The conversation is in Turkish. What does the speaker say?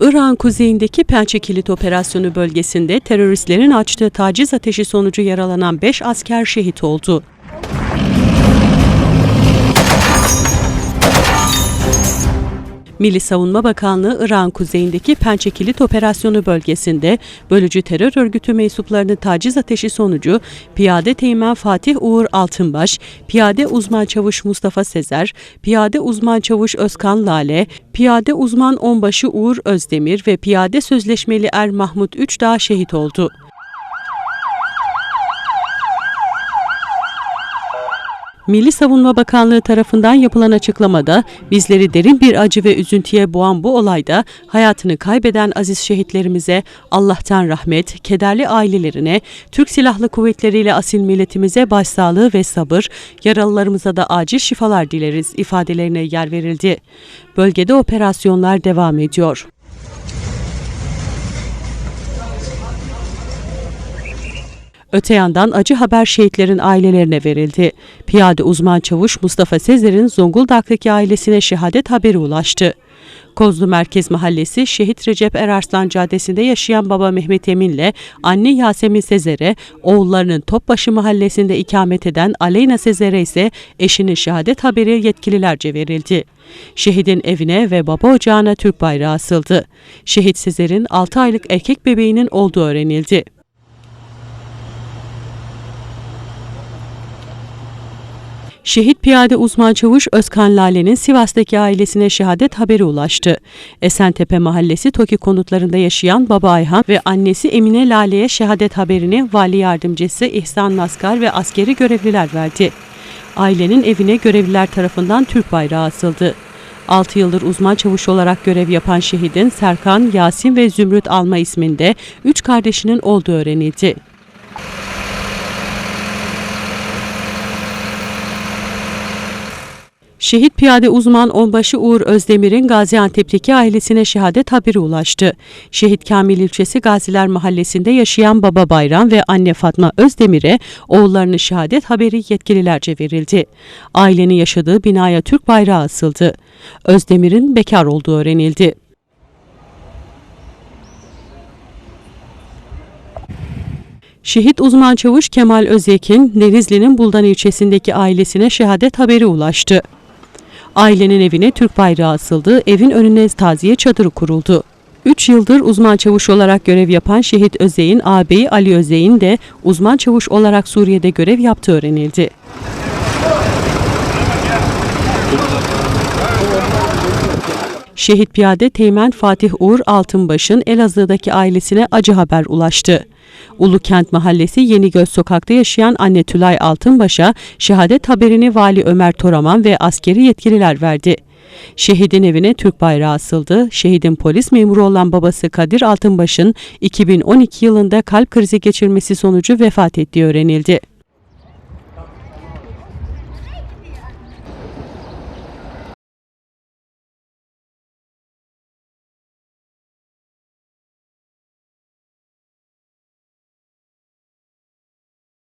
İran kuzeyindeki Pençe Kilit Operasyonu bölgesinde teröristlerin açtığı taciz ateşi sonucu yaralanan 5 asker şehit oldu. Milli Savunma Bakanlığı İran kuzeyindeki Pençe Kilit Operasyonu bölgesinde bölücü terör örgütü mensuplarının taciz ateşi sonucu Piyade Teğmen Fatih Uğur Altınbaş, Piyade Uzman Çavuş Mustafa Sezer, Piyade Uzman Çavuş Özkan Lale, Piyade Uzman Onbaşı Uğur Özdemir ve Piyade Sözleşmeli Er Mahmut Üçdağ şehit oldu. Milli Savunma Bakanlığı tarafından yapılan açıklamada bizleri derin bir acı ve üzüntüye boğan bu olayda hayatını kaybeden aziz şehitlerimize Allah'tan rahmet, kederli ailelerine, Türk Silahlı Kuvvetleri ile asil milletimize başsağlığı ve sabır, yaralılarımıza da acil şifalar dileriz ifadelerine yer verildi. Bölgede operasyonlar devam ediyor. Öte yandan acı haber şehitlerin ailelerine verildi. Piyade uzman çavuş Mustafa Sezer'in Zonguldak'taki ailesine şehadet haberi ulaştı. Kozlu Merkez Mahallesi Şehit Recep Erarslan Caddesi'nde yaşayan baba Mehmet Emin'le anne Yasemin Sezer'e, oğullarının Topbaşı Mahallesi'nde ikamet eden Aleyna Sezer'e ise eşinin şehadet haberi yetkililerce verildi. Şehidin evine ve baba ocağına Türk bayrağı asıldı. Şehit Sezer'in 6 aylık erkek bebeğinin olduğu öğrenildi. Şehit piyade uzman çavuş Özkan Lale'nin Sivas'taki ailesine şehadet haberi ulaştı. Esentepe Mahallesi TOKİ konutlarında yaşayan baba Ayhan ve annesi Emine Lale'ye şehadet haberini vali yardımcısı İhsan Naskar ve askeri görevliler verdi. Ailenin evine görevliler tarafından Türk bayrağı asıldı. 6 yıldır uzman çavuş olarak görev yapan şehidin Serkan, Yasin ve Zümrüt Alma isminde 3 kardeşinin olduğu öğrenildi. Şehit piyade uzman onbaşı Uğur Özdemir'in Gaziantep'teki ailesine şehadet haberi ulaştı. Şehit Kamil ilçesi Gaziler Mahallesi'nde yaşayan baba Bayram ve anne Fatma Özdemir'e oğullarının şehadet haberi yetkililerce verildi. Ailenin yaşadığı binaya Türk bayrağı asıldı. Özdemir'in bekar olduğu öğrenildi. Şehit uzman çavuş Kemal Özyekin, Denizli'nin Buldan ilçesindeki ailesine şehadet haberi ulaştı. Ailenin evine Türk bayrağı asıldı, evin önüne taziye çadırı kuruldu. 3 yıldır uzman çavuş olarak görev yapan Şehit Özey'in ağabeyi Ali Özey'in de uzman çavuş olarak Suriye'de görev yaptığı öğrenildi. Şehit piyade Teğmen Fatih Uğur Altınbaş'ın Elazığ'daki ailesine acı haber ulaştı. Ulukent Mahallesi Yenigöz Sokak'ta yaşayan anne Tülay Altınbaş'a şehadet haberini Vali Ömer Toraman ve askeri yetkililer verdi. Şehidin evine Türk bayrağı asıldı. Şehidin polis memuru olan babası Kadir Altınbaş'ın 2012 yılında kalp krizi geçirmesi sonucu vefat ettiği öğrenildi.